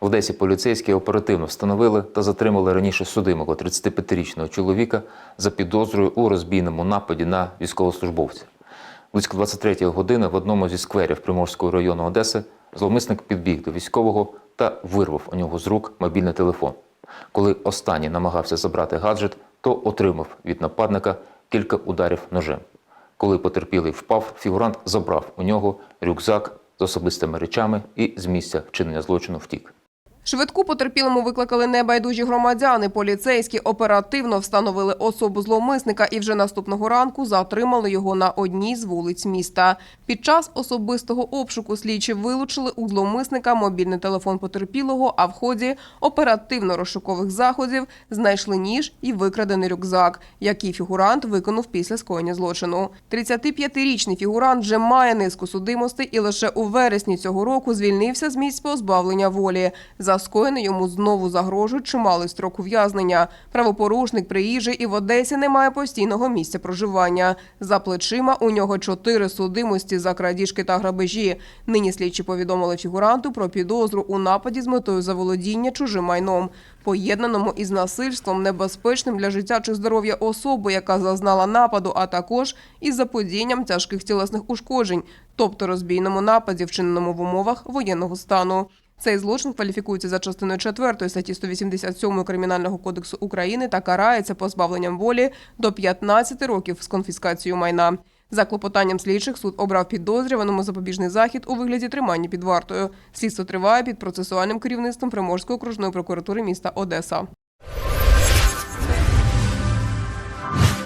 В Одесі поліцейські оперативно встановили та затримали раніше судимого 35-річного чоловіка за підозрою у розбійному нападі на військовослужбовця. Близько 23-ї години в одному зі скверів Приморського району Одеси зловмисник підбіг до військового та вирвав у нього з рук мобільний телефон. Коли останній намагався забрати гаджет, то отримав від нападника кілька ударів ножем. Коли потерпілий впав, фігурант забрав у нього рюкзак з особистими речами і з місця вчинення злочину втік. Швидку потерпілому викликали небайдужі громадяни. Поліцейські оперативно встановили особу зловмисника і вже наступного ранку затримали його на одній з вулиць міста. Під час особистого обшуку слідчі вилучили у зловмисника мобільний телефон потерпілого, а в ході оперативно-розшукових заходів знайшли ніж і викрадений рюкзак, який фігурант виконав після скоєння злочину. 35-річний фігурант вже має низку судимостей і лише у вересні цього року звільнився з місць позбавлення волі. За скоєне йому знову загрожують чималий строк ув'язнення. Правопорушник приїжджий і в Одесі не має постійного місця проживання. За плечима у нього чотири судимості за крадіжки та грабежі. Нині слідчі повідомили фігуранту про підозру у нападі з метою заволодіння чужим майном, поєднаному із насильством, небезпечним для життя чи здоров'я особи, яка зазнала нападу, а також із заподіянням тяжких тілесних ушкоджень, тобто розбійному нападі, вчиненому в умовах воєнного стану. Цей злочин кваліфікується за частиною 4 статті 187 Кримінального кодексу України та карається позбавленням волі до 15 років з конфіскацією майна. За клопотанням слідчих суд обрав підозрюваному запобіжний захід у вигляді тримання під вартою. Слідство триває під процесуальним керівництвом Приморської окружної прокуратури міста Одеса.